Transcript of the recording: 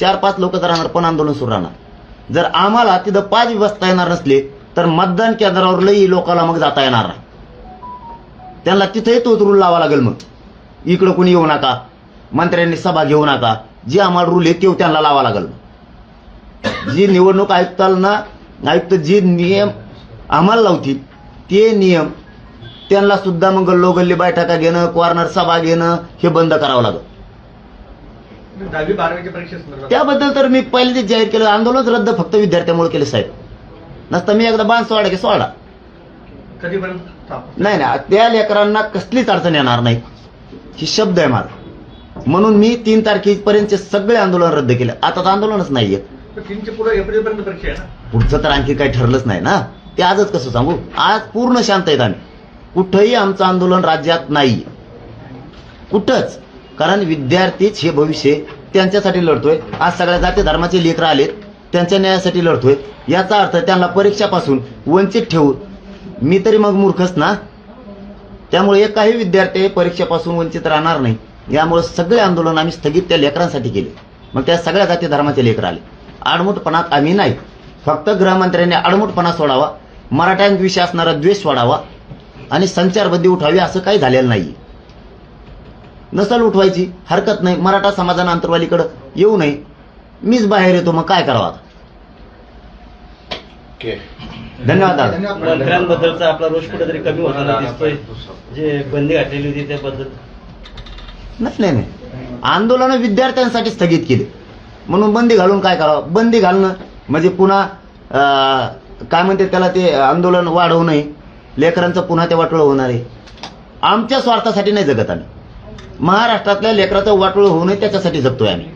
चार पाच लोक राहणार पण आंदोलन सुरू राहणार. जर आम्हाला तिथं पाच बसता येणार नसले तर मतदान केंद्रावर लई लोकांना मग जाता येणार नाही. त्यांना तिथेही तोच रूल लावा लागेल मग. इकडं कोणी येऊ नका मंत्र्यांनी सभा घेऊ नका जे आम्हाला रूल आहे ते त्यांना लावा लागेल. जी निवडणूक आयुक्तांना आयुक्त जे नियम आम्हाला लावतील ते नियम त्यांना सुद्धा मग गल्लोगल्ली बैठका घेणं कॉर्नर सभा घेणं हे बंद करावं लागेल. दहावी बारावीच्या परीक्षेसंदर्भात त्याबद्दल तर मी पहिले ते जाहीर केलं आंदोलनच रद्द फक्त विद्यार्थ्यामुळे केले साहेब. नसतं मी एकदा बांध सोडा की सोडा. कधीपर्यंत? नाही ना त्या लेकरांना कसलीच अडचण येणार नाही. ही शब्द आहे माझा. म्हणून मी तीन तारखेपर्यंतचे सगळे आंदोलन रद्द केले. आता तर आंदोलनच नाहीये. तर तीनच्या पुढे एप्रिलपर्यंत परीक्षा आहे ना? पुढचं तर आणखी काही ठरलंच नाही ना. ते आजच कसं सांगू? आज पूर्ण शांत आहेत आम्ही. कुठंही आमचं आंदोलन राज्यात नाही. कुठंच. कारण विद्यार्थीच हे भविष्य त्यांच्यासाठी लढतोय. आज सगळ्या जाती धर्माचे लेकर आलेत त्यांच्या न्यायासाठी लढतोय. याचा अर्थ त्यांना परीक्षापासून वंचित ठेवू. मी तरी मग मूर्खच ना? त्यामुळे एकही विद्यार्थी परीक्षेपासून वंचित राहणार नाही. यामुळे सगळे आंदोलन आम्ही स्थगित त्या लेकरांसाठी केले. मग त्या सगळ्या जाती धर्माचे लेकर आले. आडमुठपणात आम्ही नाही. फक्त गृहमंत्र्यांनी आडमुठपणा सोडावा. मराठ्यांविषयी असणारा द्वेष सोडावा आणि संचारबंदी उठावी असं काही झालेलं नाही नसल उठवायची हरकत नाही मराठा समाजानं अंतरवालीकडं येऊ नये. मीच बाहेर येतो मग काय करावं आता? धन्यवाद दादा. मंत्र्यांबद्दलचा आपला रोष कुठेतरी कमी होताना दिसतोय. जे बंदी घातलेली होती त्याबद्दल नाही नाही नाही. आंदोलन विद्यार्थ्यांसाठी स्थगित केले. म्हणून बंदी घालून काय करावं? बंदी घालणं म्हणजे पुन्हा अं, काय म्हणते त्याला ते आंदोलन वाढवू नये. लेकरांचं पुन्हा ते वाटोळं होणार आहे. आमच्या स्वार्थासाठी नाही जगत आम्ही. महाराष्ट्रातल्या लेकराचं वाटोळ होऊ नये त्याच्यासाठी जगतोय आम्ही.